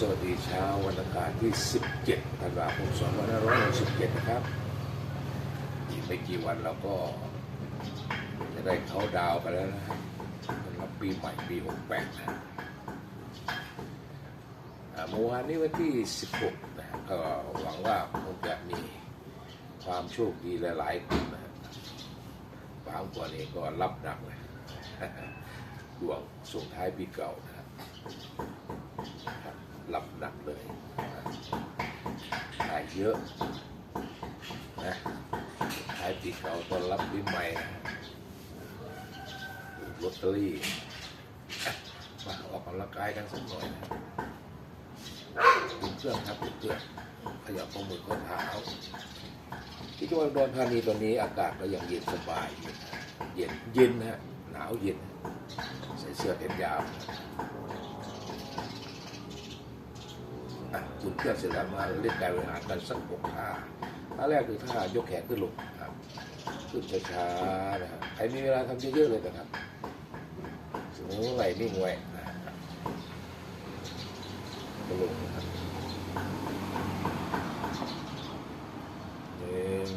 สวัสดีเช้าวันอังคารที่ 17ธันวาคม2567 นะครับ อีกไม่กี่วันเราก็จะได้เขาดาวกันแล้วนะสำหรับปีใหม่ปี 68 นะเมื่อวานนี้วันที่ 16 นะก็หวังว่าคงจะมีความโชคดีหลายๆคนนะครับบางคนเองก็รับหนักเลยดวงส่งท้ายปีเก่านะครับรับหนักเลยขาย เยอะนะขายปีเก่าตอนรับปีใหม่ลอตเตอรี่อะมาออกกำลังกายกันสักหน่อยเครื่องครับเครื่องขยับข้อมือข้อเท้าที่จังหวัดอุดรธานีตอนนี้อากาศก็ยังเย็นสบาย เย็นเย็นนะฮะหนาวเย็น ใส่เสื้อแขนยาว อะคุณเครื่องเสร็จแล้วมาเล่นการบริหารกันสักหกท่าท่าแรกคือท่ายกแขนขึ้นลงครับขึ้นช้าๆนะครับใครมีเวลาทำเยอะๆเลยนะครับสมมติว่าไหลนิ่งไว้นะครับลงนะครับหนึ่ง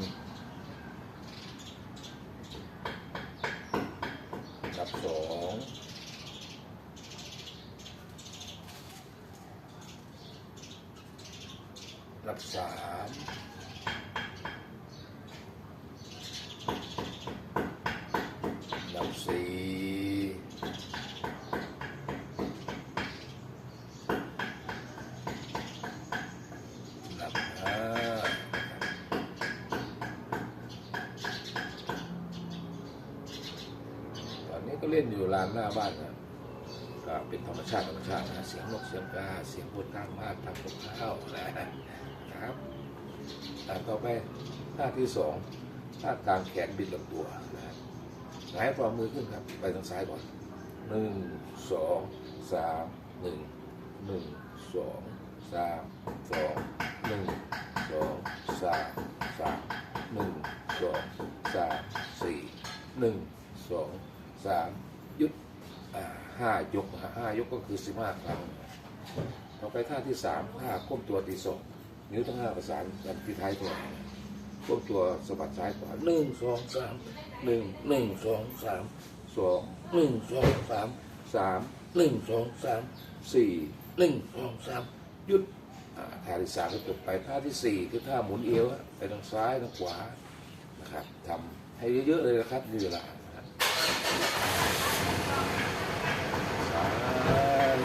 กับสอง รับสามรับสี่รับห้าตอนนี้ก็เล่นอยู่ลานหน้าบ้านนะก็เป็นธรรมชาติธรรมชาตินะเสียงนกเสียงกาเสียงพูดข้างบ้านทำกับข้าวนะ ต่อไปท่าที่สองท่ากลางแขนบิดลำตัวนะครับหงายฝ่ามือขึ้นครับ ไปทางซ้ายก่อนหนึ่งสองสามหนึ่งหนึ่งสองสามสองหนึ่งสองสามสามหนึ่งสองสามสี่หนึ่งสองสามยุดอ่าห้ายกห้ายกก็คือสิบห้าครั้งต่อไปท่าที่สามท่าก้มตัวตีศอก นิ้วทั้งห้าประสานกันที่ท้ายตัวก้มตัวสะบัดซ้ายขวาหนึ่งสองสามหนึ่งหนึ่งสองสามสองหนึ่งสองสามสามหนึ่งสองสามสี่หนึ่งสองสามหยุดอ่าท่าที่สามก็จบไปท่าที่สี่คือท่าหมุนเอวฮะไปทางซ้ายทางขวานะครับทำให้เยอะๆเลยนะครับมีเวลานะครับซ้าย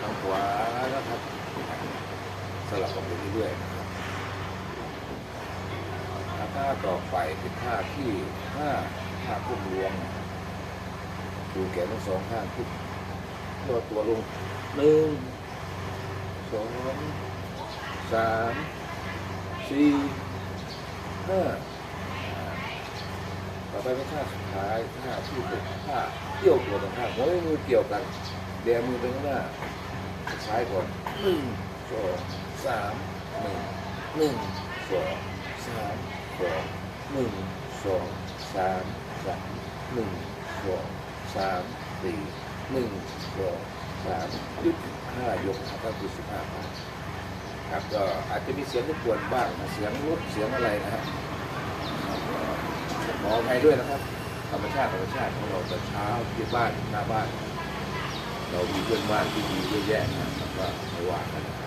ทางขวานะครับสลับกันไป เรื่อยๆนะครับแล้วท่าต่อไปเป็นท่าที่ห้าท่าพุ่มลวงดูแขนทั้งสองข้างขึ้นย่อตัวลงหนึ่งสองสามสี่ห้าต่อไปเป็นท่าสุดท้ายท่าที่หกท่าเกี่ยวตัวตรงข้างหัวมือเกี่ยวกันเดียวมือไปข้างหน้าซ้ายก่อนหนึ่งสองสาม หนึ่งหนึ่งสองสามสองหนึ่งสองสามสามหนึ่งสองสามสี่หนึ่งสองสามหยุดห้ายกนะครับก็คือสิบห้าครั้งครับก็อาจจะมีเสียงรบกวนบ้างนะเสียงรถเสียงอะไรนะครับขออภัยด้วยนะครับ ธรรมชาติธรรมชาติของเราแต่เช้าที่บ้านหน้าบ้าน เรามีเพื่อนบ้านที่ดีเยอะแยะนะครับก็ไม่ว่ากัน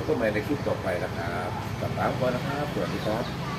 นะครับแล้วก็มาในคลิปต่อไปนะครับกลับตามก่อนนะครับสวัสดีครับ